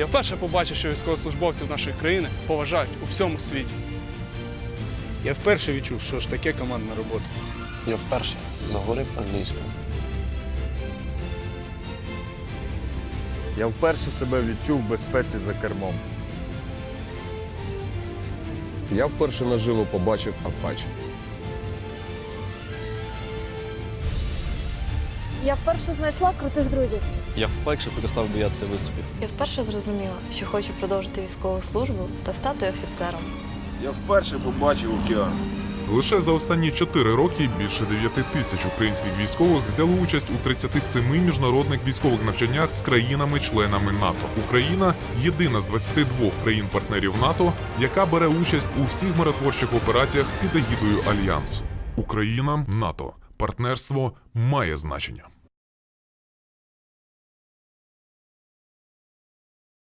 Я вперше побачив, що військовослужбовців нашої країни поважають у всьому світі. Я вперше відчув, що ж таке командна робота. Я вперше заговорив англійською. Я вперше себе відчув в безпеці за кермом. Я вперше наживо побачив Апачі. Я вперше знайшла крутих друзів. Я вперше перестав боятися виступів. Я вперше зрозуміла, що хочу продовжити військову службу та стати офіцером. Я вперше побачив океан. Лише за останні 4 роки більше 9 тисяч українських військових взяли участь у 37 міжнародних військових навчаннях з країнами-членами НАТО. Україна єдина з 22 країн-партнерів НАТО, яка бере участь у всіх миротворчих операціях під егідою Альянсу. Україна НАТО. Партнерство має значення.